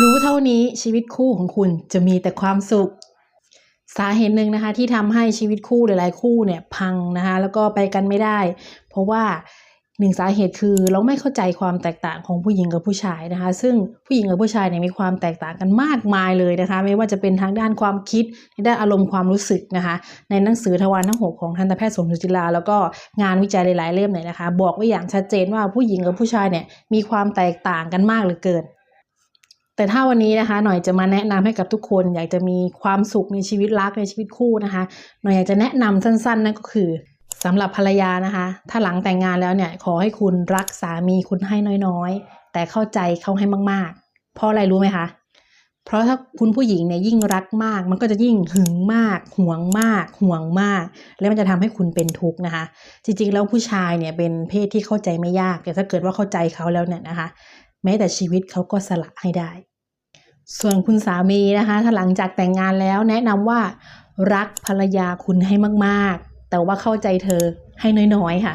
รู้เท่านี้ชีวิตคู่ของคุณจะมีแต่ความสุข สาเหตุหนึ่งนะคะที่ทำให้ชีวิตคู่หลาย ๆ คู่เนี่ยพังนะคะแล้วก็ไปกันไม่ได้ เพราะว่าหนึ่งสาเหตุคือเราไม่เข้าใจความแตกต่างของผู้หญิงกับผู้ชายนะคะ ซึ่งผู้หญิงกับผู้ชายเนี่ยมีความแตกต่างกันมากมายเลยนะคะ ไม่ว่าจะเป็นทางด้านความคิดในด้านอารมณ์ความรู้สึกนะคะ ในหนังสือทวารทั้งหกของทันตแพทย์สมสุจิลา แล้วก็งานวิจัยหลายๆเล่มเนี่ยนะคะ บอกไว้อย่างชัดเจนว่าผู้หญิงกับผู้ชายเนี่ยมีความแตกต่างกันมากเหลือเกิน แต่ถ้าวันนี้นะคะ หน่อยจะมาแนะนำให้กับทุกคน อยากจะมีความสุขในชีวิตรักในชีวิตคู่นะคะ หน่อยอยากจะแนะนำสั้นๆนั่นก็คือสำหรับภรรยานะคะ ถ้าหลังแต่งงานแล้วเนี่ย ขอให้คุณรักสามีคุณให้น้อยๆ แต่เข้าใจเขาให้มากๆ เพราะอะไรรู้ไหมคะ เพราะถ้าคุณผู้หญิงเนี่ยยิ่งรักมาก มันก็จะยิ่งหึงมาก ห่วงมาก ห่วงมาก แล้วมันจะทำให้คุณเป็นทุกข์นะคะ จริงๆ แล้วผู้ชายเนี่ยเป็นเพศที่เข้าใจไม่ยาก แต่ถ้าเกิดว่าเข้าใจเขาแล้วเนี่ยนะคะ แม้แต่ชีวิตเขาก็สละให้ได้ ส่วนคุณสามีนะคะ ถ้าหลังจากแต่งงานแล้วแนะนำว่ารักภรรยาคุณให้มากๆ แต่ว่าเข้าใจเธอให้น้อยๆค่ะ